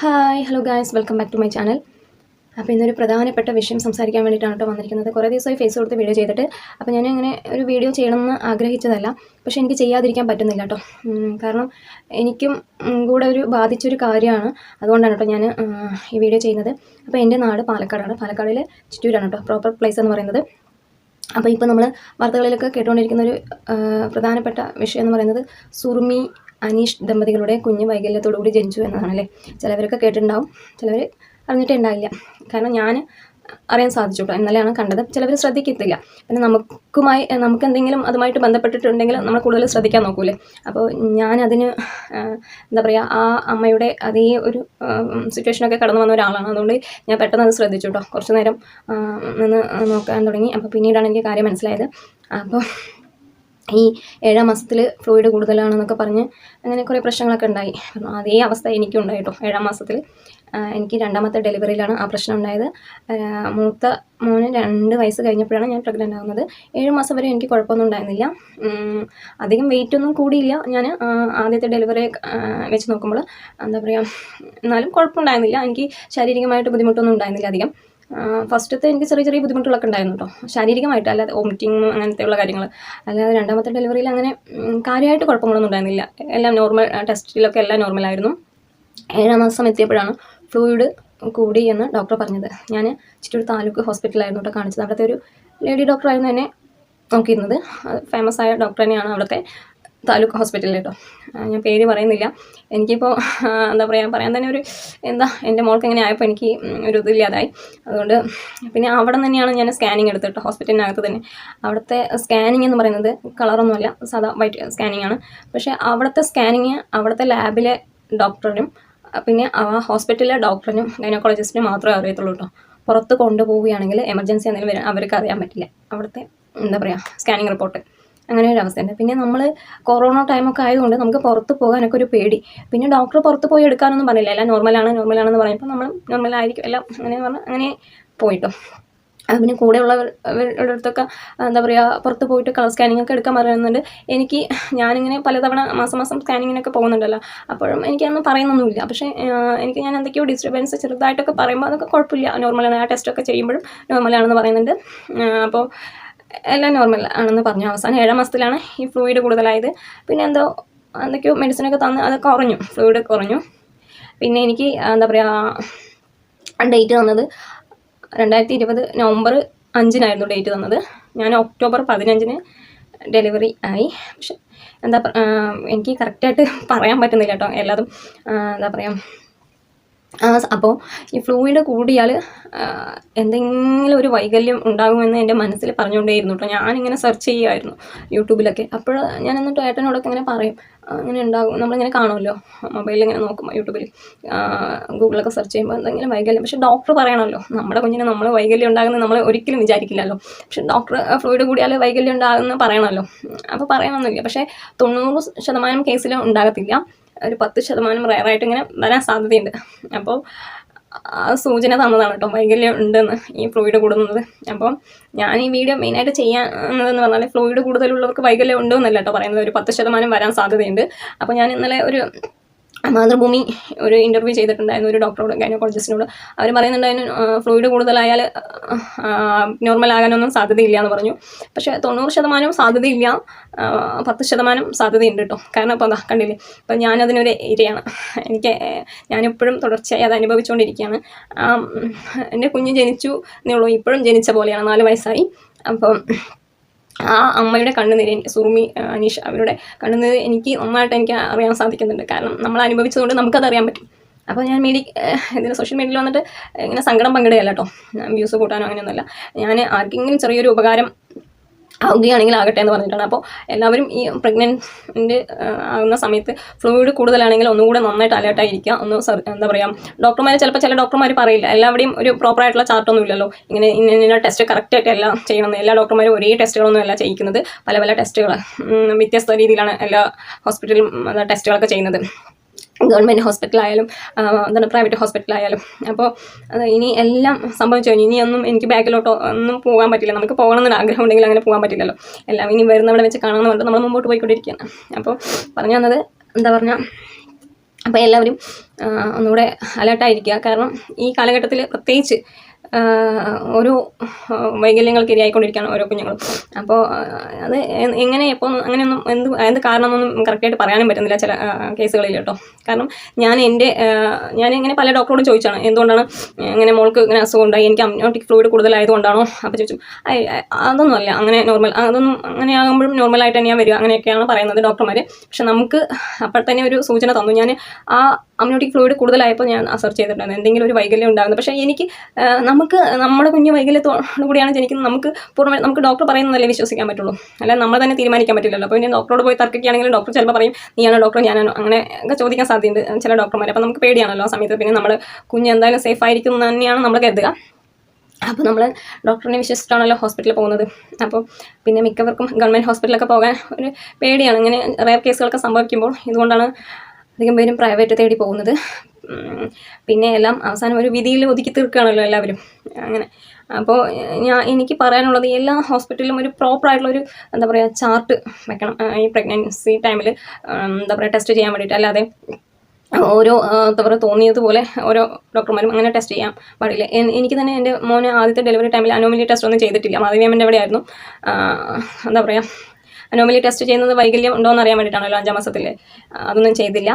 Hi hello guys welcome back to my channel അപ്പോൾ ഇന്നൊരു പ്രധാനപ്പെട്ട വിഷയം സംസാരിക്കാൻ വേണ്ടിയിട്ടാണ് കേട്ടോ വന്നിരിക്കുന്നത്. കുറേ ദിവസമായി ഫേസ് കൊടുത്ത് വീഡിയോ ചെയ്തിട്ട്. അപ്പോൾ ഞാൻ അങ്ങനെ ഒരു വീഡിയോ ചെയ്യണമെന്ന് ആഗ്രഹിച്ചതല്ല. പക്ഷേ എനിക്ക് ചെയ്യാതിരിക്കാൻ പറ്റുന്നില്ല കേട്ടോ കാരണം എനിക്കും കൂടെ ഒരു ബാധിച്ചൊരു കാര്യമാണ്. അതുകൊണ്ടാണ് കേട്ടോ ഞാൻ ഈ വീഡിയോ ചെയ്യുന്നത്. അപ്പോൾ എന്റെ നാട് പാലക്കാടാണ്. പാലക്കാടിലെ ചിറ്റൂരാണ് കേട്ടോ പ്രോപ്പർ പ്ലേസ് എന്ന് പറയുന്നത്. അപ്പോൾ ഇപ്പോൾ നമ്മൾ വാർത്തകളിലൊക്കെ കേട്ടുകൊണ്ടിരിക്കുന്ന ഒരു പ്രധാനപ്പെട്ട വിഷയം എന്ന് പറയുന്നത് സുറുമി അനീഷ് ദമ്പതികളുടെ കുഞ്ഞ് വൈകല്യത്തോടുകൂടി ജനിച്ചു എന്നതാണല്ലേ? ചിലവരൊക്കെ കേട്ടിട്ടുണ്ടാവും. ചിലവർ അറിഞ്ഞിട്ടേ ഉണ്ടാവില്ല. കാരണം ഞാൻ അറിയാൻ സാധിച്ചു കേട്ടോ ഇന്നലെയാണ് കണ്ടത്. ചിലവർ ശ്രദ്ധിക്കത്തില്ല. പിന്നെ നമുക്കുമായി നമുക്ക് എന്തെങ്കിലും അതുമായിട്ട് ബന്ധപ്പെട്ടിട്ടുണ്ടെങ്കിൽ നമ്മൾ കൂടുതൽ ശ്രദ്ധിക്കാൻ നോക്കൂലേ അപ്പോൾ ഞാനതിന് എന്താ പറയുക ആ അമ്മയുടെ അതേ ഒരു സിറ്റുവേഷനൊക്കെ കടന്നു വന്ന ഒരാളാണ്. അതുകൊണ്ട് ഞാൻ പെട്ടെന്ന് അത് ശ്രദ്ധിച്ചു കേട്ടോ കുറച്ച് നേരം നിന്ന് നോക്കാൻ തുടങ്ങി. അപ്പോൾ പിന്നീടാണ് എനിക്ക് കാര്യം മനസ്സിലായത്. അപ്പോൾ ഈ ഏഴാം മാസത്തിൽ ഫ്ലൂയിഡ് കൂടുതലാണെന്നൊക്കെ പറഞ്ഞ് അങ്ങനെ കുറേ പ്രശ്നങ്ങളൊക്കെ ഉണ്ടായി. അതേ അവസ്ഥ എനിക്കും ഉണ്ടായി ഏഴാം മാസത്തിൽ എനിക്ക് രണ്ടാമത്തെ ഡെലിവറിയിലാണ് ആ പ്രശ്നം ഉണ്ടായത്. മൂത്ത മോന് രണ്ട് വയസ്സ് കഴിഞ്ഞപ്പോഴാണ് ഞാൻ പ്രഗ്നന്റ് ആകുന്നത് ഏഴ് മാസം വരെ എനിക്ക് കുഴപ്പമൊന്നും ഉണ്ടായിരുന്നില്ല. അധികം വെയിറ്റ് ഒന്നും കൂടിയില്ല. ഞാൻ ആദ്യത്തെ ഡെലിവറി വെച്ച് നോക്കുമ്പോൾ എന്താ പറയുക എന്നാലും കുഴപ്പമുണ്ടായിരുന്നില്ല. എനിക്ക് ശാരീരികമായിട്ട് ബുദ്ധിമുട്ടൊന്നും ഉണ്ടായിരുന്നില്ല അധികം. ഫസ്റ്റത്തെ എനിക്ക് ചെറിയ ചെറിയ ബുദ്ധിമുട്ടുകളൊക്കെ ഉണ്ടായിരുന്നു കേട്ടോ. ശാരീരികമായിട്ട് അല്ലാതെ വോമിറ്റിങ് അങ്ങനത്തെയുള്ള കാര്യങ്ങൾ അല്ലാതെ രണ്ടാമത്തെ ഡെലിവറിയിൽ അങ്ങനെ കാര്യമായിട്ട് കുഴപ്പങ്ങളൊന്നും ഉണ്ടായിരുന്നില്ല. എല്ലാം നോർമൽ ടെസ്റ്റിലൊക്കെ എല്ലാം നോർമലായിരുന്നു ഏഴാം മാസം എത്തിയപ്പോഴാണ് ഫ്ലൂയിഡ് കൂടി എന്ന് ഡോക്ടർ പറഞ്ഞത്. ഞാൻ ചിറ്റൂർ താലൂക്ക് ഹോസ്പിറ്റലായിരുന്നു കേട്ടോ കാണിച്ചത്. അവിടുത്തെ ഒരു ലേഡി ഡോക്ടറായിരുന്നു എന്നെ നോക്കിയിരുന്നത്. ഫേമസ് ആയ ഡോക്ടർ തന്നെയാണ് അവിടുത്തെ. താലൂക്ക് ഹോസ്പിറ്റലിൽ കേട്ടോ. ഞാൻ പേര് പറയുന്നില്ല. എനിക്കിപ്പോൾ എന്താ പറയുക പറയാൻ തന്നെ ഒരു എന്താ എന്റെ മോൾക്ക് ഇങ്ങനെ ആയപ്പോൾ എനിക്ക് ഒരു ഇതില്ലാതായി. അതുകൊണ്ട് പിന്നെ അവിടെ തന്നെയാണ് ഞാൻ സ്കാനിങ് എടുത്തിട്ട് ഹോസ്പിറ്റലിനകത്ത് തന്നെ. അവിടുത്തെ സ്കാനിങ് എന്ന് പറയുന്നത് കളറൊന്നുമല്ല സാധാ വൈറ്റ് സ്കാനിങ് ആണ്. പക്ഷേ അവിടുത്തെ സ്കാനിങ് അവിടുത്തെ ലാബിലെ ഡോക്ടറിനും പിന്നെ ആ ഹോസ്പിറ്റലിലെ ഡോക്ടറിനും ഗൈനക്കോളജിസ്റ്റിനും മാത്രമേ അറിയത്തുള്ളൂ കേട്ടോ. പുറത്ത് കൊണ്ടുപോവുകയാണെങ്കിൽ എമർജൻസി എന്തെങ്കിലും വരാൻ അവർക്ക് അറിയാൻ പറ്റില്ല. അവിടുത്തെ എന്താ പറയുക സ്കാനിങ് റിപ്പോർട്ട് അങ്ങനെ ഒരു അവസ്ഥയുണ്ട് പിന്നെ നമ്മൾ കൊറോണ ടൈമൊക്കെ ആയതുകൊണ്ട് നമുക്ക് പുറത്ത് പോകാനൊക്കെ ഒരു പേടി. പിന്നെ ഡോക്ടർ പുറത്ത് പോയി എടുക്കാനൊന്നും പറഞ്ഞില്ല. എല്ലാം നോർമലാണ് നോർമലാണെന്ന് പറയുമ്പോൾ നമ്മൾ നോർമലായിരിക്കും എല്ലാം അങ്ങനെ പറഞ്ഞാൽ അങ്ങനെ പോയിട്ടോ. പിന്നെ കൂടെയുള്ളവരുടെ അടുത്തൊക്കെ എന്താ പറയുക പുറത്ത് പോയിട്ട് കളർ സ്കാനിങ് ഒക്കെ എടുക്കാൻ പറയുന്നുണ്ട്. എനിക്ക് ഞാനിങ്ങനെ പലതവണ മാസം മാസം സ്കാനിങ്ങിനൊക്കെ പോകുന്നുണ്ടല്ലോ. അപ്പോഴും എനിക്കതൊന്നും പറയുന്നൊന്നുമില്ല. പക്ഷേ എനിക്ക് ഞാൻ എന്തൊക്കെയോ ഡിസ്റ്റർബൻസ് ചെറുതായിട്ടൊക്കെ പറയുമ്പോൾ അതൊക്കെ കുഴപ്പമില്ല. നോർമലാണ് ആ ടെസ്റ്റൊക്കെ ചെയ്യുമ്പോഴും നോർമലാണെന്ന് പറയുന്നുണ്ട്. അപ്പോൾ എല്ലാം നോർമൽ ആണെന്ന് പറഞ്ഞു. അവസാനം ഏഴാം മാസത്തിലാണ് ഈ ഫ്ലൂയിഡ് കൂടുതലായത്. പിന്നെ എന്തോ എന്തൊക്കെയോ മെഡിസിനൊക്കെ തന്ന് അത് കുറഞ്ഞു. ഫ്ലൂയിഡ് കുറഞ്ഞു. പിന്നെ എനിക്ക് എന്താ പറയുക ഡേറ്റ് തന്നത് രണ്ടായിരത്തി ഇരുപത് നവംബർ അഞ്ചിനായിരുന്നു ഡേറ്റ് തന്നത്. ഞാൻ ഒക്ടോബർ പതിനഞ്ചിന് ഡെലിവറി ആയി. പക്ഷെ എന്താ എനിക്ക് കറക്റ്റായിട്ട് പറയാൻ പറ്റുന്നില്ല കേട്ടോ. എല്ലാതും എന്താ പറയുക അപ്പോൾ ഈ ഫ്ലൂയിഡ് കൂടിയാൽ എന്തെങ്കിലും ഒരു വൈകല്യം ഉണ്ടാകുമെന്ന് എന്റെ മനസ്സിൽ പറഞ്ഞുകൊണ്ടേയിരുന്നു കേട്ടോ ഞാനിങ്ങനെ സെർച്ച് ചെയ്യുമായിരുന്നു യൂട്യൂബിലൊക്കെ. അപ്പോൾ ഞാൻ എന്നിട്ട് ഏട്ടനോടൊക്കെ ഇങ്ങനെ പറയും അങ്ങനെ ഉണ്ടാകും. നമ്മളിങ്ങനെ കാണുമല്ലോ മൊബൈലിൽ ഇങ്ങനെ നോക്കും യൂട്യൂബിൽ ഗൂഗിളൊക്കെ സെർച്ച് ചെയ്യുമ്പോൾ എന്തെങ്കിലും വൈകല്യം. പക്ഷേ ഡോക്ടർ പറയണമല്ലോ നമ്മുടെ കുഞ്ഞിന് നമ്മൾ വൈകല്യം ഉണ്ടാകുന്നത് നമ്മൾ ഒരിക്കലും വിചാരിക്കില്ലല്ലോ. പക്ഷേ ഡോക്ടർ ഫ്ലൂയിഡ് കൂടിയാൽ വൈകല്യം ഉണ്ടാകുമെന്ന് പറയണമല്ലോ അപ്പോൾ പറയണമെന്നില്ല പക്ഷേ തൊണ്ണൂറ് ശതമാനം കേസിലും ഉണ്ടാകത്തില്ല. ഒരു പത്ത് ശതമാനം റയറായിട്ട് ഇങ്ങനെ വരാൻ സാധ്യതയുണ്ട്. അപ്പോൾ ആ സൂചന തന്നതാണ് കേട്ടോ. വൈകല്യം ഉണ്ടെന്ന് ഈ ഫ്ലൂയിഡ് കൂടുന്നത്. അപ്പം ഞാൻ ഈ വീഡിയോ മെയിനായിട്ട് ചെയ്യാന്നതെന്ന് പറഞ്ഞാൽ ഫ്ലൂയിഡ് കൂടുതലുള്ളവർക്ക് വൈകല്യം ഉണ്ടോ എന്നല്ല കേട്ടോ പറയുന്നത്. ഒരു പത്ത് ശതമാനം വരാൻ സാധ്യതയുണ്ട്. അപ്പോൾ ഞാൻ ഇന്നലെ ഒരു മാതൃഭൂമി ഒരു ഇന്റർവ്യൂ ചെയ്തിട്ടുണ്ടായിരുന്നു ഒരു ഡോക്ടറോട് ഗൈനക്കോളജിസ്റ്റിനോട് അവർ പറയുന്നുണ്ടായിരുന്നു ഫ്ലൂയിഡ് കൂടുതലായാൽ നോർമൽ ആകാനൊന്നും സാധ്യതയില്ല എന്ന് പറഞ്ഞു. പക്ഷേ തൊണ്ണൂറ് ശതമാനം സാധ്യതയില്ല പത്ത് ശതമാനം സാധ്യതയുണ്ട് കേട്ടോ. കാരണം ഇപ്പോൾ അതാ കണ്ടില്ലേ അപ്പം ഞാനതിനൊരു ഇരയാണ്. എനിക്ക് ഞാനിപ്പോഴും തുടർച്ചയായി അത് അനുഭവിച്ചുകൊണ്ടിരിക്കുകയാണ് എന്റെ കുഞ്ഞ് ജനിച്ചു എന്നേ ഉള്ളൂ ഇപ്പോഴും ജനിച്ച പോലെയാണ് നാല് വയസ്സായി. അപ്പം ആ അമ്മയുടെ കണ്ണുനീര് സുറുമി അനീഷ് അവരുടെ കണ്ണുനീര് എനിക്ക് നന്നായിട്ട് എനിക്ക് അറിയാൻ സാധിക്കുന്നുണ്ട്. കാരണം നമ്മൾ അനുഭവിച്ചതുകൊണ്ട് നമുക്കത് അറിയാൻ പറ്റും. അപ്പോൾ ഞാൻ മീഡിയ ഇതിൽ സോഷ്യൽ മീഡിയയിൽ വന്നിട്ട് ഇങ്ങനെ സങ്കടം പങ്കിടുകയല്ല കേട്ടോ വ്യൂസ് കൂട്ടാനോ അങ്ങനെയൊന്നുമല്ല. ഞാൻ ആർക്കെങ്കിലും ചെറിയൊരു ഉപകാരം ആവുകയാണെങ്കിൽ ആകട്ടെ എന്ന് പറഞ്ഞിട്ടാണ്. അപ്പോൾ എല്ലാവരും ഈ പ്രഗ്നന്റ് ആകുന്ന സമയത്ത് ഫ്ലൂയിഡ് കൂടുതലാണെങ്കിൽ ഒന്നുകൂടെ നന്നായിട്ട് അലേർട്ടായിരിക്കുക ഒന്ന് എന്താ പറയുക ഡോക്ടർമാർ ചിലപ്പോൾ ചില ഡോക്ടർമാർ പറയില്ല. എല്ലാവരുടെയും ഒരു പ്രോപ്പറായിട്ടുള്ള ചാർട്ടൊന്നും ഇല്ലല്ലോ. ഇങ്ങനെ ഇങ്ങനെ ടെസ്റ്റ് കറക്റ്റായിട്ട് എല്ലാം ചെയ്യണമെന്ന് എല്ലാ ഡോക്ടർമാരും ഒരേ ടെസ്റ്റുകളൊന്നും അല്ല ചെയ്യിക്കുന്നത്. പല പല ടെസ്റ്റുകൾ വ്യത്യസ്ത രീതിയിലാണ് എല്ലാ ഹോസ്പിറ്റലും ടെസ്റ്റുകളൊക്കെ ചെയ്യുന്നത്. ഗവൺമെന്റ് ഹോസ്പിറ്റലായാലും എന്താണ് പ്രൈവറ്റ് ഹോസ്പിറ്റലായാലും. അപ്പോൾ ഇനി എല്ലാം സംഭവിച്ചു കഴിഞ്ഞു. ഇനിയൊന്നും എനിക്ക് ബാക്കിലോട്ടോ ഒന്നും പോകാൻ പറ്റില്ല. നമുക്ക് പോകണമെന്നൊരു ആഗ്രഹം ഉണ്ടെങ്കിൽ അങ്ങനെ പോകാൻ പറ്റില്ലല്ലോ. എല്ലാം ഇനി വരുന്നവിടെ വെച്ച് കാണാമെന്ന് പറഞ്ഞിട്ട് നമ്മൾ മുമ്പോട്ട് പോയിക്കൊണ്ടിരിക്കുകയാണ്. അപ്പോൾ പറഞ്ഞു വന്നത് എന്താ പറഞ്ഞാൽ അപ്പോൾ എല്ലാവരും ഒന്നുകൂടെ അലേർട്ടായിരിക്കുക. കാരണം ഈ കാലഘട്ടത്തിൽ പ്രത്യേകിച്ച് ഓരോ വൈകല്യങ്ങൾക്ക് ഇരയായിക്കൊണ്ടിരിക്കുകയാണ് ഓരോ കുഞ്ഞുങ്ങളും അപ്പോൾ അത് എങ്ങനെ എപ്പോൾ അങ്ങനെയൊന്നും എന്ത് എന്ത് കാരണമൊന്നും കറക്റ്റായിട്ട് പറയാനും പറ്റുന്നില്ല ചില കേസുകളിൽ കേട്ടോ. കാരണം ഞാൻ എന്റെ ഞാൻ ഇങ്ങനെ പല ഡോക്ടറോടും ചോദിച്ചാണ് എന്തുകൊണ്ടാണ് ഇങ്ങനെ മോൾക്ക് ഇങ്ങനെ അസുഖം ഉണ്ടായി? എനിക്ക് അമ്നോട്ടിക് ഫ്ലൂയിഡ് കൂടുതലായതുകൊണ്ടാണോ? അപ്പോൾ ചോദിച്ചു അതൊന്നും അല്ല അങ്ങനെ നോർമൽ അതൊന്നും അങ്ങനെ ആകുമ്പോഴും നോർമലായിട്ട് തന്നെയാണ് വരിക അങ്ങനെയൊക്കെയാണ് പറയുന്നത് ഡോക്ടർമാർ പക്ഷെ നമുക്ക് അപ്പോൾ തന്നെ ഒരു സൂചന തന്നു. ഞാൻ ആ അമ്നോട്ടിക് ഫ്ലൂയിഡ് കൂടുതലായപ്പോൾ ഞാൻ സെർച്ച് ചെയ്തിട്ടുണ്ടായിരുന്നു. എന്തെങ്കിലും ഒരു വൈകല്യം ഉണ്ടാകുന്നത് പക്ഷേ എനിക്ക് നമുക്ക് നമ്മുടെ കുഞ്ഞ് വൈകല്യത്തോടു കൂടിയാണ് ജനിക്കുന്നത്. നമുക്ക് പൂർണമായി നമുക്ക് ഡോക്ടർ പറയുന്നതല്ലേ വിശ്വസിക്കാൻ പറ്റുള്ളൂ. അല്ല നമ്മൾ തന്നെ തീരുമാനിക്കാൻ പറ്റില്ലല്ലോ. അപ്പോൾ പിന്നെ ഡോക്ടറോട് പോയി തർക്കിക്കുകയാണെങ്കിൽ ഡോക്ടർ ചിലപ്പോൾ പറയും നീയാണോ ഡോക്ടർ ഞാനാണോ? അങ്ങനെ ചോദിക്കാൻ സാധ്യതയുണ്ട് ചില ഡോക്ടർമാർ അപ്പോൾ നമുക്ക് പേടിയാണല്ലോ ആ സമയത്ത്. പിന്നെ നമ്മൾ കുഞ്ഞ് എന്തായാലും സേഫ് ആയിരിക്കും എന്ന് തന്നെയാണ് നമ്മൾ കരുതുക. അപ്പോൾ നമ്മൾ ഡോക്ടറിനെ വിശ്വസിച്ചിട്ടാണല്ലോ ഹോസ്പിറ്റലിൽ പോകുന്നത്. അപ്പോൾ പിന്നെ മിക്കവർക്കും ഗവൺമെന്റ് ഹോസ്പിറ്റലൊക്കെ പോകാൻ ഒരു പേടിയാണ്. ഇങ്ങനെ റയർ കേസുകളൊക്കെ സംഭവിക്കുമ്പോൾ ഇതുകൊണ്ടാണ് അധികം പേരും പ്രൈവറ്റ് തേടി പോകുന്നത്. പിന്നെ എല്ലാം അവസാനം ഒരു വിധിയിൽ ഒതുക്കി തീർക്കുകയാണല്ലോ എല്ലാവരും. അങ്ങനെ. അപ്പോൾ ഞാൻ എനിക്ക് പറയാനുള്ളത് എല്ലാ ഹോസ്പിറ്റലിലും ഒരു പ്രോപ്പറായിട്ടുള്ളൊരു എന്താ പറയുക ചാർട്ട് വെക്കണം. ഈ പ്രഗ്നൻസി ടൈമിൽ എന്താ പറയുക ടെസ്റ്റ് ചെയ്യാൻ വേണ്ടിയിട്ട്. അല്ലാതെ ഓരോ എന്താ പറയുക തോന്നിയതുപോലെ ഓരോ ഡോക്ടർമാരും അങ്ങനെ ടെസ്റ്റ് ചെയ്യാൻ പാടില്ല. എനിക്ക് തന്നെ എന്റെ മോനെ ആദ്യത്തെ ഡെലിവറി ടൈമിൽ അനോമിലി ടെസ്റ്റ് ഒന്നും ചെയ്തിട്ടില്ല. മാധവിയമ്മന്റെ എവിടെയായിരുന്നു എന്താ പറയുക അനോമലി ടെസ്റ്റ് ചെയ്യുന്നത് വൈകല്യം ഉണ്ടോ എന്ന് അറിയാൻ വേണ്ടിയിട്ടാണല്ലോ അഞ്ചാം മാസത്തിൽ അതൊന്നും ചെയ്തില്ല.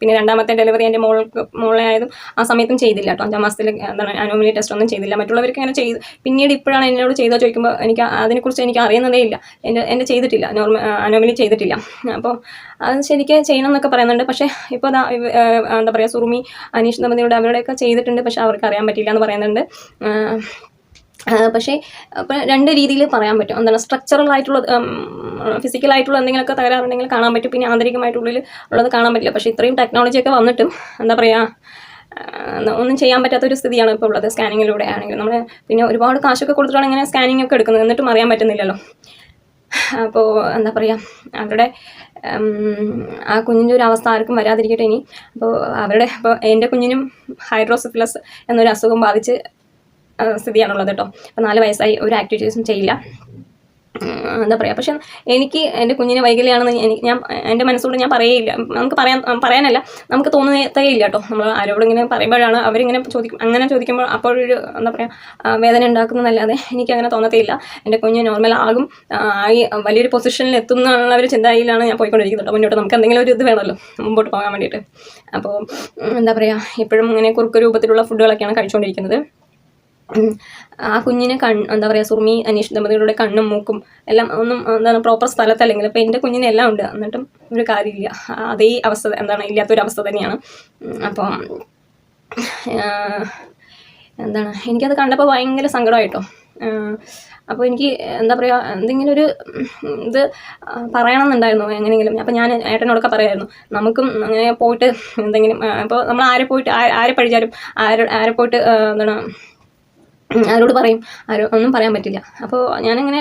പിന്നെ രണ്ടാമത്തെ ഡെലിവറി എന്റെ മോൾക്ക് മോളെ ആയതും ആ സമയത്തും ചെയ്തില്ല കേട്ടോ. അഞ്ചാം മാസത്തിൽ എന്താണ് അനോമലി ടെസ്റ്റ് ഒന്നും ചെയ്തില്ല. മറ്റുള്ളവർക്ക് അങ്ങനെ ചെയ്ത് പിന്നീട് ഇപ്പോഴാണ് എന്നോട് ചെയ്തോ ചോദിക്കുമ്പോൾ എനിക്ക് അതിനെക്കുറിച്ച് എനിക്ക് അറിയുന്നതേ ഇല്ല. എന്റെ എന്റെ ചെയ്തിട്ടില്ല. നോർമൽ അനോമലി ചെയ്തിട്ടില്ല. അപ്പോൾ അത് ശരിക്കും ചെയ്യണം എന്നൊക്കെ പറയുന്നുണ്ട്. പക്ഷേ ഇപ്പോൾ അതാ എന്താ പറയുക സുറുമി അനീഷ് ദമ്പതിയുടെ അവരുടെയൊക്കെ ചെയ്തിട്ടുണ്ട്. പക്ഷേ അവർക്ക് അറിയാൻ പറ്റില്ല എന്ന് പറയുന്നുണ്ട്. പക്ഷേ അപ്പം രണ്ട് രീതിയിൽ പറയാൻ പറ്റും. എന്താണ് സ്ട്രക്ചറൽ ആയിട്ടുള്ള ഫിസിക്കൽ ആയിട്ടുള്ള എന്തെങ്കിലുമൊക്കെ തകരാറുണ്ടെങ്കിൽ കാണാൻ പറ്റും. പിന്നെ ആന്തരികമായിട്ടുള്ളിൽ ഉള്ളത് കാണാൻ പറ്റില്ല. പക്ഷേ ഇത്രയും ടെക്നോളജിയൊക്കെ വന്നിട്ടും എന്താ പറയുക ഒന്നും ചെയ്യാൻ പറ്റാത്ത ഒരു സ്ഥിതിയാണ് ഇപ്പോൾ ഉള്ളത് സ്കാനിങ്ങിലൂടെ ആണെങ്കിലും. നമ്മൾ പിന്നെ ഒരുപാട് കാശൊക്കെ കൊടുത്തിട്ടാണ് ഇങ്ങനെ സ്കാനിങ് ഒക്കെ എടുക്കുന്നത്. എന്നിട്ടും അറിയാൻ പറ്റുന്നില്ലല്ലോ. അപ്പോൾ എന്താ പറയുക അവരുടെ ആ കുഞ്ഞിന്റെ ഒരു അവസ്ഥ ആർക്കും വരാതിരിക്കട്ടെ ഇനി. അപ്പോൾ അവരുടെ ഇപ്പോൾ എന്റെ കുഞ്ഞിനും ഹൈഡ്രോസിഫിലസ് എന്നൊരു അസുഖം ബാധിച്ച് സ്ഥിതിയാണുള്ളത് കേട്ടോ. അപ്പോൾ നാല് വയസ്സായി ഒരു ആക്ടിവിറ്റീസും ചെയ്യില്ല. എന്താ പറയുക പക്ഷെ എനിക്ക് എന്റെ കുഞ്ഞിന് വൈകല്യമാണെന്ന് എനിക്ക് ഞാൻ എന്റെ മനസ്സോട് ഞാൻ പറയേയില്ല. നമുക്ക് പറയാൻ പറയാനല്ല നമുക്ക് തോന്നുന്നതേ ഇല്ല കേട്ടോ. നമ്മൾ ആരോടും ഇങ്ങനെ പറയുമ്പോഴാണ് അവരിങ്ങനെ ചോദിക്കും അങ്ങനെ ചോദിക്കുമ്പോൾ അപ്പോഴൊരു എന്താ പറയുക വേദന ഉണ്ടാക്കുന്നതല്ലാതെ എനിക്ക് അങ്ങനെ തോന്നത്തേയില്ല. എന്റെ കുഞ്ഞ് നോർമൽ ആകും ആയി വലിയൊരു പൊസിഷനിൽ എത്തുന്ന ഒരു ചിന്തയിലാണ് ഞാൻ പോയിക്കൊണ്ടിരിക്കുന്നത്. കേട്ടോ മുന്നോട്ട് നമുക്ക് എന്തെങ്കിലും ഒരു ഇത് വേണമല്ലോ മുമ്പോട്ട് പോകാൻ വേണ്ടിയിട്ട്. അപ്പോൾ എന്താ പറയുക ഇപ്പോഴും ഇങ്ങനെ കുറുക്ക് രൂപത്തിലുള്ള ഫുഡുകളൊക്കെയാണ് കഴിച്ചുകൊണ്ടിരിക്കുന്നത്. ആ കുഞ്ഞിനെ കൺ എന്താ പറയുക സുർമി അനീഷ് ദമ്പതികളുടെ കണ്ണും മൂക്കും എല്ലാം ഒന്നും എന്താണ് പ്രോപ്പർ സ്ഥലത്തല്ലെങ്കിൽ അപ്പോൾ എന്റെ കുഞ്ഞിനെ എല്ലാം ഉണ്ട്. എന്നിട്ടും ഒരു കാര്യമില്ല. അതേ അവസ്ഥ എന്താണ് ഇല്ലാത്തൊരു അവസ്ഥ തന്നെയാണ് അപ്പോൾ എന്താണ് എനിക്കത് കണ്ടപ്പോൾ ഭയങ്കര സങ്കടമായിട്ടോ. അപ്പോൾ എനിക്ക് എന്താ പറയുക എന്തെങ്കിലും ഒരു ഇത് പറയണമെന്നുണ്ടായിരുന്നു എങ്ങനെയെങ്കിലും. അപ്പോൾ ഞാൻ ഏട്ടനോടൊക്കെ പറയായിരുന്നു നമുക്കും അങ്ങനെ പോയിട്ട് എന്തെങ്കിലും അപ്പോൾ നമ്മൾ ആരെ പോയിട്ട് ആരെ പഴിച്ചാലും ആരെ ആരെ പോയിട്ട് എന്താണ് ആരോട് പറയും? ആരോ ഒന്നും പറയാൻ പറ്റില്ല. അപ്പോൾ ഞാനിങ്ങനെ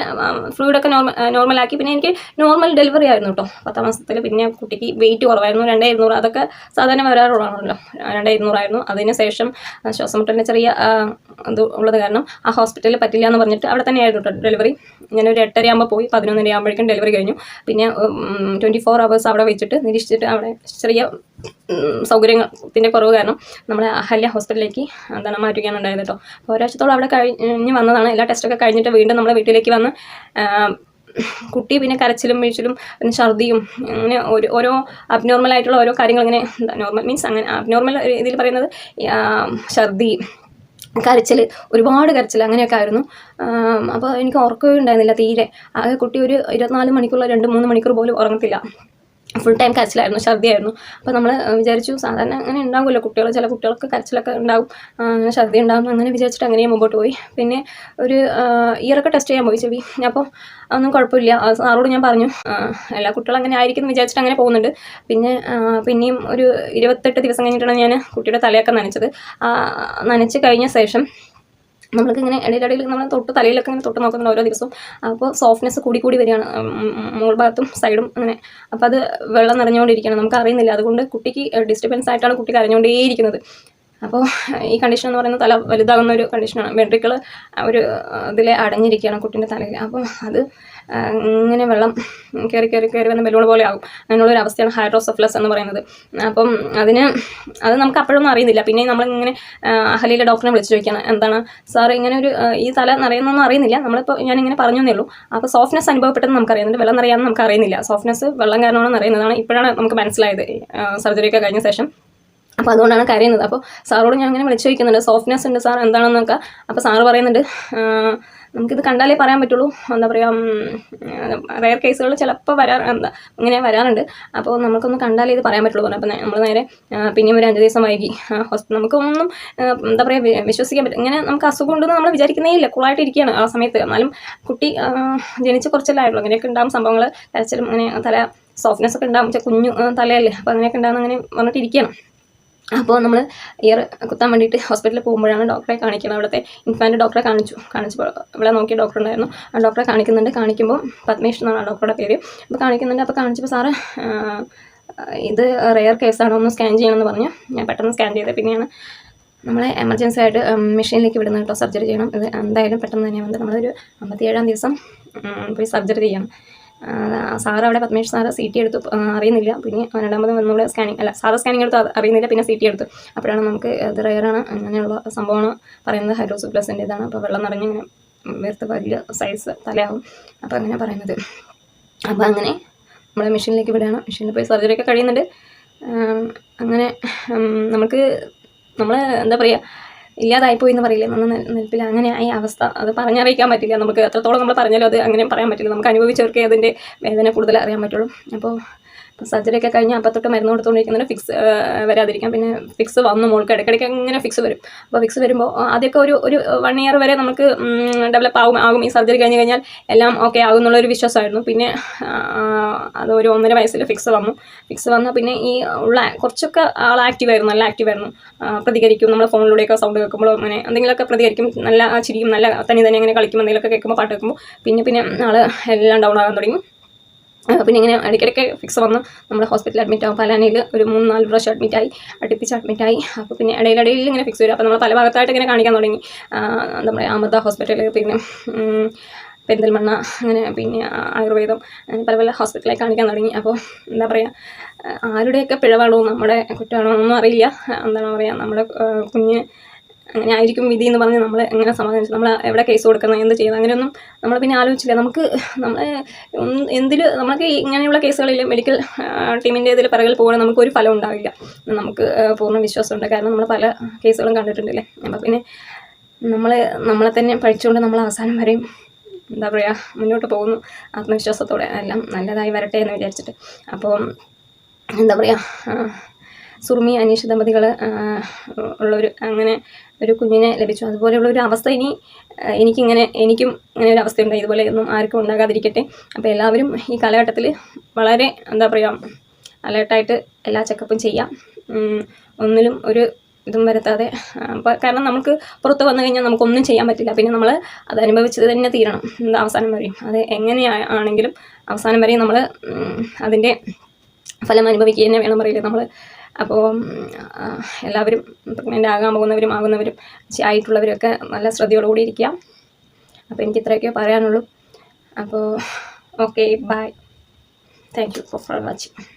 ഫ്ലൂയിഡൊക്കെ നോർമൽ നോർമലാക്കി പിന്നെ എനിക്ക് നോർമൽ ഡെലിവറി ആയിരുന്നു കേട്ടോ. പത്താം മാസത്തിൽ പിന്നെ കുട്ടിക്ക് വെയിറ്റ് കുറവായിരുന്നു. രണ്ടേ ഇരുന്നൂറ് അതൊക്കെ സാധാരണ വരാറുള്ളതാണല്ലോ. രണ്ടേ ഇരുന്നൂറായിരുന്നു അതിന് ശേഷം ശ്വാസമുട്ടലിന്റെ ചെറിയ ഇത് ഉള്ളത് കാരണം ആ ഹോസ്പിറ്റലിൽ പറ്റില്ല എന്ന് പറഞ്ഞിട്ട് അവിടെ തന്നെയായിരുന്നു കേട്ടോ ഡെലിവറി ഞാനൊരു എട്ടര ആകുമ്പോൾ പോയി പതിനൊന്നര ആകുമ്പോഴേക്കും ഡെലിവറി കഴിഞ്ഞു. പിന്നെ ട്വന്റി ഫോർ അവേഴ്സ് അവിടെ വെച്ചിട്ട് നിരീക്ഷിച്ചിട്ട് അവിടെ ചെറിയ സൗകര്യത്തിന്റെ കുറവ് കാരണം നമ്മളെ അഹല്യ ഹോസ്പിറ്റലിലേക്ക് എന്താണ് മാറ്റുകയാണ് ഉണ്ടായത് കേട്ടോ ഒരാഴ്ചത്തോളം അവിടെ കഴിഞ്ഞ് വന്നതാണ്. എല്ലാ ടെസ്റ്റൊക്കെ കഴിഞ്ഞിട്ട് വീണ്ടും നമ്മളെ വീട്ടിലേക്ക് വന്ന് കുട്ടി പിന്നെ കരച്ചിലും വീഴ്ചലും പിന്നെ ഛർദിയും അങ്ങനെ ഒരു ഓരോ അബ്നോർമൽ ആയിട്ടുള്ള ഓരോ കാര്യങ്ങൾ ഇങ്ങനെ നോർമൽ മീൻസ് അങ്ങനെ അബ്നോർമൽ ഇതിൽ പറയുന്നത് ഛർദി കരച്ചിൽ ഒരുപാട് കരച്ചിൽ അങ്ങനെയൊക്കെ ആയിരുന്നു. അപ്പോൾ എനിക്ക് ഉറക്കമേ ഉണ്ടായിരുന്നില്ല തീരെ. ആകെ കുട്ടി ഒരു ഇരുപത്തിനാല് മണിക്കുള്ള രണ്ട് മൂന്ന് മണിക്കൂർ പോലും ഉറങ്ങത്തില്ല. ഫുൾ ടൈം കരച്ചിലായിരുന്നു ഛർദിയായിരുന്നു അപ്പോൾ നമ്മൾ വിചാരിച്ചു സാധാരണ അങ്ങനെ ഉണ്ടാകുമല്ലോ കുട്ടികൾ ചില കുട്ടികൾക്ക് കരച്ചിലൊക്കെ ഉണ്ടാവും. അങ്ങനെ ഛർദി ഉണ്ടാകും അങ്ങനെ വിചാരിച്ചിട്ട് അങ്ങനെ മുമ്പോട്ട് പോയി. പിന്നെ ഒരു ഇയറൊക്കെ ടെസ്റ്റ് ചെയ്യാൻ പോയി ചെവി. അപ്പോൾ ഒന്നും കുഴപ്പമില്ല. സാറോട് ഞാൻ പറഞ്ഞു എല്ലാ കുട്ടികളും അങ്ങനെ ആയിരിക്കും എന്ന് വിചാരിച്ചിട്ട് അങ്ങനെ പോകുന്നുണ്ട്. പിന്നെ പിന്നെയും ഒരു ഇരുപത്തെട്ട് ദിവസം കഴിഞ്ഞിട്ടാണ് ഞാൻ കുട്ടിയുടെ തലയൊക്കെ നനച്ചത്. നനച്ച് കഴിഞ്ഞ ശേഷം നമ്മൾക്ക് ഇങ്ങനെ ഇടയിലിടയിൽ നമ്മൾ തൊട്ട് തലയിലൊക്കെ ഇങ്ങനെ തൊട്ട് നോക്കുന്നുണ്ട് ഓരോ ദിവസവും. അപ്പോൾ സോഫ്റ്റ്നെസ് കൂടി കൂടി വരികയാണ്. മുകൾ ഭാഗത്തും സൈഡും അങ്ങനെ. അപ്പോൾ അത് വെള്ളം നിറഞ്ഞുകൊണ്ടിരിക്കുകയാണ്. നമുക്ക് അറിയുന്നില്ല അതുകൊണ്ട് കുട്ടിക്ക് ഡിസ്റ്റർബൻസ് ആയിട്ടാണ് കുട്ടി കരഞ്ഞുകൊണ്ടേയിരിക്കുന്നത് അപ്പോൾ ഈ കണ്ടീഷൻ എന്ന് പറയുന്നത് തല വലുതാകുന്ന ഒരു കണ്ടീഷനാണ് വെൻട്രിക്കിൾ ഒരു ഇതിൽ അടഞ്ഞിരിക്കുകയാണ് കുട്ടീന്റെ തലയിൽ. അപ്പോൾ അത് ഇങ്ങനെ വെള്ളം കയറി കയറി കയറി വന്ന ബലൂൺ പോലെ ആകും. അങ്ങനെയുള്ള ഒരു അവസ്ഥയാണ് ഹൈഡ്രോസഫ്ലസ് എന്ന് പറയുന്നത്. അപ്പം അതിന് അത് നമുക്ക് അപ്പോഴൊന്നും അറിയുന്നില്ല. പിന്നെ നമ്മളിങ്ങനെ അഹലിയിലെ ഡോക്ടറിനെ വിളിച്ച് ചോദിക്കണം എന്താണ് സാർ ഇങ്ങനെ ഒരു ഈ തല നിറയുന്നൊന്നും അറിയുന്നില്ല? നമ്മളിപ്പോൾ ഞാനിങ്ങനെ പറഞ്ഞേ ഉള്ളൂ. അപ്പോൾ സോഫ്റ്റ്നെസ് അനുഭവപ്പെട്ടെന്ന് നമുക്കറിയുന്നുണ്ട് വെള്ളം നിറയാമെന്ന് നമുക്ക് അറിയുന്നില്ല. സോഫ്റ്റ്നെസ് വെള്ളം കാരണമാണ് നിറയുന്നതാണ് ഇപ്പോഴാണ് നമുക്ക് മനസ്സിലായത് സർജറിയൊക്കെ കഴിഞ്ഞ ശേഷം. അപ്പോൾ അതുകൊണ്ടാണ് കരയുന്നത്. അപ്പോൾ സാറോട് ഞാൻ അങ്ങനെ വിളിച്ചു ചോദിക്കുന്നുണ്ട് സോഫ്റ്റ്നെസ് ഉണ്ട് സാർ എന്താണെന്നൊക്കെ? അപ്പോൾ സാറ് പറയുന്നുണ്ട് നമുക്കിത് കണ്ടാലേ പറയാൻ പറ്റുള്ളൂ. എന്താ പറയുക റയർ കേസുകൾ ചിലപ്പോൾ വരാ എന്താ ഇങ്ങനെ വരാറുണ്ട്. അപ്പോൾ നമുക്കൊന്ന് കണ്ടാലേ ഇത് പറയാൻ പറ്റുള്ളൂ അപ്പോൾ നമ്മൾ നേരെ പിന്നെയും ഒരു അഞ്ച് ദിവസം വൈകി. ഹോസ്പിറ്റൽ നമുക്കൊന്നും എന്താ പറയുക വിശ്വസിക്കാൻ പറ്റും ഇങ്ങനെ നമുക്ക് അസുഖം ഉണ്ടെന്ന് നമ്മൾ വിചാരിക്കുന്നേ ഇല്ല. കൂളായിട്ട് ഇരിക്കുകയാണ് ആ സമയത്ത്. എന്നാലും കുട്ടി ജനിച്ച് കുറച്ചല്ലേ ആയുള്ളൂ. അങ്ങനെയൊക്കെ ഉണ്ടാകും സംഭവങ്ങൾ കരച്ചിലും അങ്ങനെ തല സോഫ്റ്റ്നെസ് ഒക്കെ ഉണ്ടാകും. കുഞ്ഞു തലയല്ലേ. അപ്പോൾ അങ്ങനെയൊക്കെ ഉണ്ടാകുന്ന അങ്ങനെ വന്നിട്ട് ഇരിക്കുകയാണ് അപ്പോൾ നമ്മൾ ഇയർ കുത്താൻ വേണ്ടിയിട്ട് ഹോസ്പിറ്റലിൽ പോകുമ്പോഴാണ് ഡോക്ടറെ കാണിക്കുന്നത്. അവിടുത്തെ ഇൻഫാന്റ് ഡോക്ടറെ കാണിച്ചു കാണിച്ചപ്പോൾ ഇവിടെ നോക്കിയ ഡോക്ടർ ഉണ്ടായിരുന്നു. ആ ഡോക്ടറെ കാണിക്കുന്നുണ്ട്. കാണിക്കുമ്പോൾ പത്മേഷ് എന്നാണ് ആ ഡോക്ടറുടെ പേര്. അപ്പോൾ കാണിക്കുന്നുണ്ട്. അപ്പോൾ കാണിച്ചപ്പോൾ സാറ് ഇത് റെയർ കേസാണ് ഒന്ന് സ്കാൻ ചെയ്യണമെന്ന് പറഞ്ഞു. ഞാൻ പെട്ടെന്ന് സ്കാൻ ചെയ്തത് പിന്നെയാണ് നമ്മളെ എമർജൻസി ആയിട്ട് മെഷീനിലേക്ക് വിടുന്ന കേട്ടോ സർജറി ചെയ്യണം. ഇത് എന്തായാലും പെട്ടെന്ന് തന്നെ വന്നിട്ട് നമ്മളൊരു അമ്പത്തിയേഴാം ദിവസം പോയി സർജറി ചെയ്യണം. സാറ് അവിടെ പത്മേഷ് സാറ് സി ടി എടുത്തു. അറിയുന്നില്ല. പിന്നെ രണ്ടാമത് ഒന്നുകൂടെ സ്കാനിങ് അല്ല സാധാ സ്കാനിങ് എടുത്തു. അറിയുന്നില്ല. പിന്നെ സി ടി എടുത്തു. അപ്പോഴാണ് നമുക്ക് ഇത് റയറാണ് അങ്ങനെയുള്ള സംഭവമാണ് പറയുന്നത്. ഹൈഡ്രോസിപ്ലസിന്റെ ഇതാണ്. അപ്പോൾ വെള്ളം നിറഞ്ഞ് ഇങ്ങനെ വേർത്ത് വലിയ സൈസ് തലയാവും. അപ്പോൾ അങ്ങനെ പറയുന്നത്. അപ്പോൾ അങ്ങനെ നമ്മൾ മെഷീനിലേക്ക് വിടുകയാണ്. മെഷീനിൽ പോയി സർജറി ഒക്കെ കഴിയുന്നുണ്ട്. അങ്ങനെ നമുക്ക് നമ്മൾ എന്താ പറയുക ഇല്ലാതായിപ്പോയി എന്ന് പറയില്ലേ? നമ്മൾ നിൽപ്പിൽ അങ്ങനെ ആയ അവസ്ഥ. അത് പറഞ്ഞറിയിക്കാൻ പറ്റില്ല. നമുക്ക് എത്രത്തോളം നമ്മൾ പറഞ്ഞാലും അത് അങ്ങനെ പറയാൻ പറ്റില്ല. നമുക്ക് അനുഭവിച്ചവർക്കേ അതിന്റെ വേദന കൂടുതൽ അറിയാൻ പറ്റുള്ളൂ. അപ്പോൾ സർജറി ഒക്കെ കഴിഞ്ഞ് അപ്പം തൊട്ട് മരുന്ന് കൊടുത്തുകൊണ്ടിരിക്കുന്നതിന് ഫിക്സ് വരാതിരിക്കാം പിന്നെ ഫിക്സ് വന്നു മോൾക്ക്. ഇടയ്ക്കിടയ്ക്ക് ഇങ്ങനെ ഫിക്സ് വരും. അപ്പോൾ ഫിക്സ് വരുമ്പോൾ ആദ്യമൊക്കെ ഒരു ഒരു വൺ ഇയർ വരെ നമുക്ക് ഡെവലപ്പ് ആകും ആകും ഈ സർജറി കഴിഞ്ഞ് കഴിഞ്ഞാൽ എല്ലാം ഓക്കെ ആകും എന്നുള്ളൊരു വിശ്വാസമായിരുന്നു. പിന്നെ അത് ഒരു ഒന്നര വയസ്സിൽ ഫിക്സ് വന്നു. ഫിക്സ് വന്നാൽ പിന്നെ ഈ ഉള്ള കുറച്ചൊക്കെ ആൾ ആക്റ്റീവായിരുന്നു നല്ല ആക്റ്റീവായിരുന്നു പ്രതികരിക്കും. നമ്മൾ ഫോണിലൂടെയൊക്കെ സൗണ്ട് കേൾക്കുമ്പോൾ അങ്ങനെ എന്തെങ്കിലുമൊക്കെ പ്രതികരിക്കും. നല്ല ചിരിക്കും നല്ല തനി തന്നെ അങ്ങനെ കളിക്കും എന്തെങ്കിലുമൊക്കെ കേൾക്കുമ്പോൾ പാട്ട് കേൾക്കുമ്പോൾ പിന്നെ പിന്നെ ആൾ എല്ലാം ഡൗൺ ആകാൻ തുടങ്ങി. പിന്നെ ഇങ്ങനെ ഇടയ്ക്കിടയ്ക്ക് ഫിക്സ് വന്നു നമ്മൾ ഹോസ്പിറ്റലിൽ അഡ്മിറ്റ് ആവും. പലാനയിൽ ഒരു മൂന്ന് നാല് പ്രാവശ്യം അഡ്മിറ്റായി അടുപ്പിച്ച് അഡ്മിറ്റായി അപ്പോൾ പിന്നെ ഇടയിലിടയിൽ ഇങ്ങനെ ഫിക്സ് വരും. അപ്പോൾ നമ്മൾ പല ഭാഗത്തായിട്ട് ഇങ്ങനെ കാണിക്കാൻ തുടങ്ങി. നമ്മുടെ അമൃത ഹോസ്പിറ്റൽ പിന്നെ പെരിന്തൽമണ്ണ അങ്ങനെ പിന്നെ ആയുർവേദം അങ്ങനെ പല പല ഹോസ്പിറ്റലിൽ കാണിക്കാൻ തുടങ്ങി. അപ്പോൾ എന്താ പറയുക ആരുടെയൊക്കെ പിഴവാണോ നമ്മുടെ കുറ്റമാണോ ഒന്നും അറിയില്ല. എന്താണ് പറയുക നമ്മുടെ കുഞ്ഞ് അങ്ങനെ ആയിരിക്കും വിധി എന്ന് പറഞ്ഞ് നമ്മൾ എങ്ങനെ സമാധാനിച്ചു? നമ്മൾ എവിടെ കേസ് കൊടുക്കുന്നത് എന്ത് ചെയ്യുന്നത് അങ്ങനെയൊന്നും നമ്മൾ പിന്നെ ആലോചിച്ചില്ല. നമുക്ക് നമ്മൾ എന്തിൽ നമുക്ക് ഇങ്ങനെയുള്ള കേസുകളിൽ മെഡിക്കൽ ടീമിന്റെ ഇതിൽ പിറകിൽ പോകണം നമുക്ക് ഒരു ഫലം ഉണ്ടാവില്ല. നമുക്ക് പൂർണ വിശ്വാസമുണ്ട്. കാരണം നമ്മൾ പല കേസുകളും കണ്ടിട്ടുണ്ടല്ലേ? അപ്പോൾ പിന്നെ നമ്മൾ നമ്മളെ തന്നെ പഠിച്ചുകൊണ്ട് നമ്മൾ അവസാനം വരെയും എന്താ പറയുക മുന്നോട്ട് പോകുന്നു. ആത്മവിശ്വാസത്തോടെ എല്ലാം നല്ലതായി വരട്ടെ എന്ന് വിചാരിച്ചിട്ട്. അപ്പോൾ എന്താ പറയുക സുറുമി അനീഷ് ദമ്പതികൾ ഉള്ളൊരു അങ്ങനെ ഒരു കുഞ്ഞിനെ ലഭിച്ചു. അതുപോലെയുള്ള ഒരു അവസ്ഥ ഇനി എനിക്കിങ്ങനെ എനിക്കും ഇങ്ങനെ ഒരു അവസ്ഥയുണ്ടായി ഇതുപോലെ ഒന്നും ആർക്കും ഉണ്ടാകാതിരിക്കട്ടെ. അപ്പോൾ എല്ലാവരും ഈ കാലഘട്ടത്തിൽ വളരെ എന്താ പറയുക അലേർട്ടായിട്ട് എല്ലാ ചെക്കപ്പും ചെയ്യാം. ഒന്നിലും ഒരു ഇതും വരുത്താതെ അപ്പോൾ കാരണം നമുക്ക് പുറത്ത് വന്നു കഴിഞ്ഞാൽ നമുക്കൊന്നും ചെയ്യാൻ പറ്റില്ല. പിന്നെ നമ്മൾ അത് അനുഭവിച്ചത് തന്നെ തീരണം. അവസാനം വരെയും അത് എങ്ങനെയാണെങ്കിലും അവസാനം വരെയും നമ്മൾ അതിന്റെ ഫലം അനുഭവിക്കുക തന്നെ വേണം പറയില്ലേ നമ്മൾ അപ്പോൾ എല്ലാവരും പ്രഗ്നന്റ് ആകാൻ പോകുന്നവരും ആകുന്നവരും ആയിട്ടുള്ളവരൊക്കെ നല്ല ശ്രദ്ധയോടുകൂടി ഇരിക്കുക അപ്പോൾ എനിക്ക് ഇത്രയൊക്കെ പറയാനുള്ളൂ. അപ്പോൾ okay bye thank you for watching